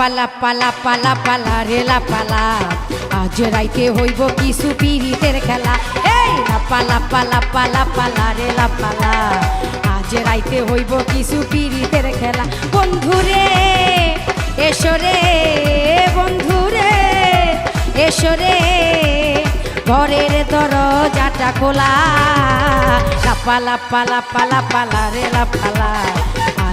পালা পালা পালা পালা রেলা পালা। আজ রাইতে হইব কিছু পিরিতের খেলা। এই পালা পালা পালা পালা রেলা পালা। আজ রাইতে হইব কিছু পিরিতের খেলা। বন্ধু রে বন্ধুরে এসরে বন্ধুরে এসরে ঘরের দরজাটা খোলা। লাপালা পালা পালা পালা রেলা পালা।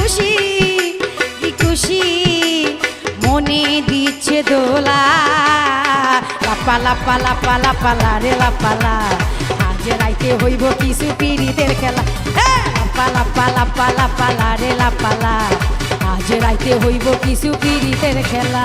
খুশি, কি খুশি? মনে দিচ্ছে দোলা। লাপালা পালা পালা পালা রে লাপালা আজ রাইতে হইব কিছু পিড়িতের খেলা। লাপালা পালা পালা পালা রে লাপালা আজ রাইতে হইব কিছু পিড়িতের খেলা।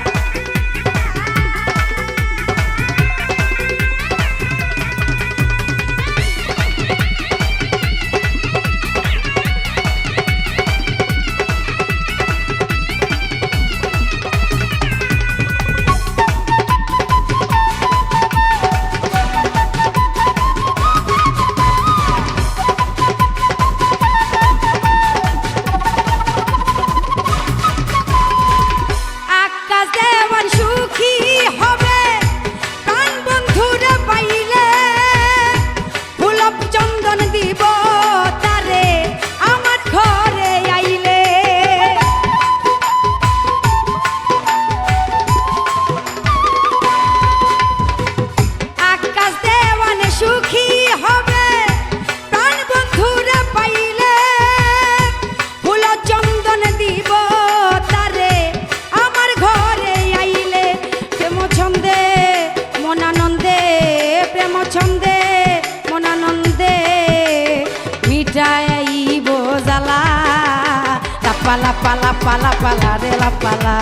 লাপালা পালা পালা পালা রে লাপালা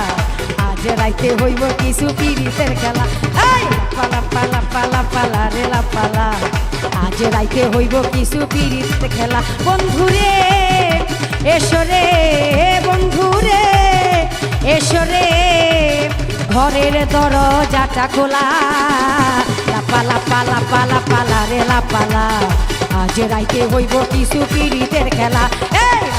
আজ রাইতে হইব কিছু পিরিতের খেলা। এই! পালা পালা পালা পালা রে লাপালা আজ রাইতে হইব কিছু পিরিত খেলা। বন্ধুরে এসরে বন্ধুরে এসরে ঘরের দরজাটা খোলা। লাপালা পালা পালা পালা রে লাপালা আজ রাইতে হইব কিছু পিরিতের খেলা। এই!